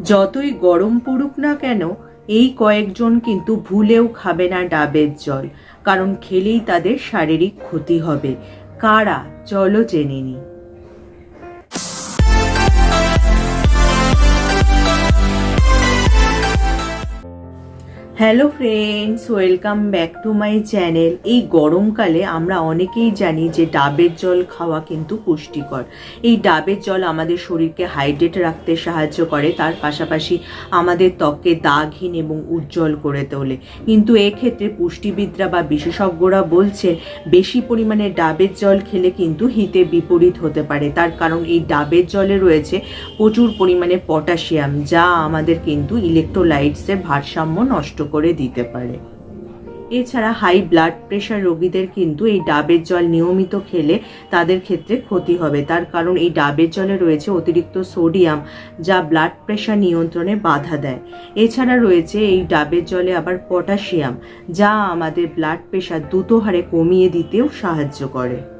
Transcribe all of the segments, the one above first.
যতই গরম পড়ুক না কেন, এই কয়েকজন কিন্তু ভুলেও খাবে না ডাবের জল, কারণ খেলেই তাদের শারীরিক ক্ষতি হবে। কারা? চলো জেনে নিই। Hello friends welcome back to my channel এই গরমকালে আমরা অনেকেই জানি যে ডাবের জল খাওয়া কিন্তু পুষ্টিকর। এই ডাবের জল আমাদের শরীরকে হাইড্রেট রাখতে সাহায্য করে, তার পাশাপাশি আমাদের ত্বককে দাগহীন এবং উজ্জ্বল করে তোলে। কিন্তু এক্ষেত্রে পুষ্টিবিদরা বা বিশেষজ্ঞরা বলছেন বেশি পরিমাণে ডাবের জল খেলে কিন্তু হিতে বিপরীত হতে পারে। তার কারণ এই ডাবের জলে রয়েছে প্রচুর পরিমাণে পটাশিয়াম, যা আমাদের কিন্তু ইলেকট্রোলাইটসের ভারসাম্য নষ্ট করে দিতে পারে। এছাড়া হাই ব্লাড প্রেশার রোগীদের কিন্তু এই ডাবের জল নিয়মিত খেলে তাদের ক্ষেত্রে ক্ষতি হবে। তার কারণ এই ডাবের জলে রয়েছে অতিরিক্ত সোডিয়াম যা ব্লাড প্রেশার নিয়ন্ত্রণে বাধা দেয়। এছাড়া রয়েছে এই ডাবের জলে আবার পটাশিয়াম যা আমাদের ব্লাড প্রেশার দ্রুত হারে কমিয়ে দিতেও সাহায্য করে।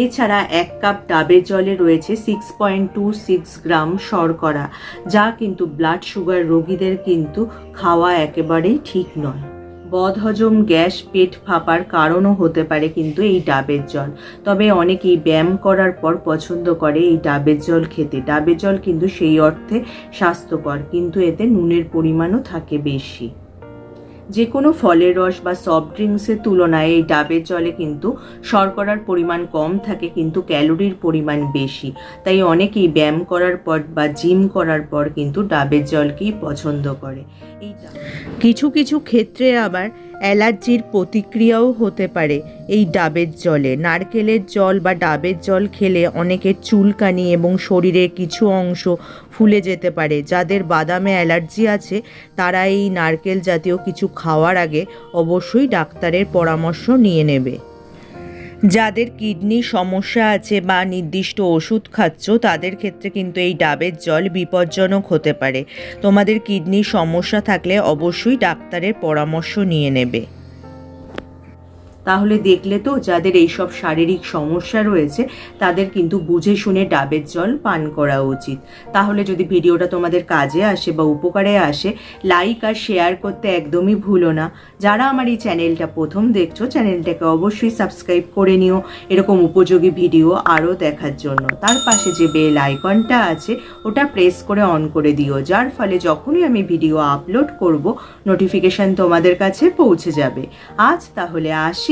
এছাড়া এক কাপ ডাবের জলে রয়েছে six point two six gram শর্করা, যা কিন্তু ব্লাড সুগার রোগীদের কিন্তু খাওয়া একেবারেই ঠিক নয়। বদহজম গ্যাস পেট ফাঁপার কারণও হতে পারে কিন্তু এই ডাবের জল। তবে অনেকেই ব্যায়াম করার পর পছন্দ করে এই ডাবের জল খেতে। ডাবের জল কিন্তু সেই অর্থে স্বাস্থ্যকর, কিন্তু এতে নুনের পরিমাণও থাকে বেশি। যে কোনো ফলের রস বা সফট ড্রিঙ্কসের তুলনায় এই ডাবের জলে কিন্তু শর্করার পরিমাণ কম থাকে কিন্তু ক্যালোরির পরিমাণ বেশি। তাই অনেকেই ব্যায়াম করার পর বা জিম করার পর কিন্তু ডাবের জলকেই পছন্দ করে। এই কিছু কিছু ক্ষেত্রে আবার অ্যালার্জির প্রতিক্রিয়াও হতে পারে। এই ডাবের জলে, নারকেলের জল বা ডাবের জল খেলে অনেকের চুলকানি এবং শরীরের কিছু অংশ ফুলে যেতে পারে। যাদের বাদামে অ্যালার্জি আছে, তারা এই নারকেল জাতীয় কিছু খাওয়ার আগে অবশ্যই ডাক্তারের পরামর্শ নিয়ে নেবে। যাদের কিডনি সমস্যা আছে বা নির্দিষ্ট ওষুধ খাচ্ছ, তাদের ক্ষেত্রে কিন্তু এই ডাবের জল বিপজ্জনক হতে পারে। তোমাদের কিডনির সমস্যা থাকলে অবশ্যই ডাক্তারের পরামর্শ নিয়ে নেবে। তাহলে দেখলে তো যাদের এইসব শারীরিক সমস্যা রয়েছে, তাদের কিন্তু বুঝে শুনে ডাবের জল পান করা উচিত। তাহলে যদি ভিডিওটা তোমাদের কাজে আসে বা উপকারে আসে লাইক আর শেয়ার করতে একদমই ভুলো না। যারা আমার এই চ্যানেলটা প্রথম দেখছ চ্যানেলটাকে অবশ্যই সাবস্ক্রাইব করে নিও। এরকম উপযোগী ভিডিও আরও দেখার জন্য। তার পাশে যে বেল আইকনটা আছে, ওটা প্রেস করে অন করে দিও। যার ফলে যখনই আমি ভিডিও আপলোড করব নোটিফিকেশন তোমাদের কাছে পৌঁছে যাবে। আজ তাহলে আসি।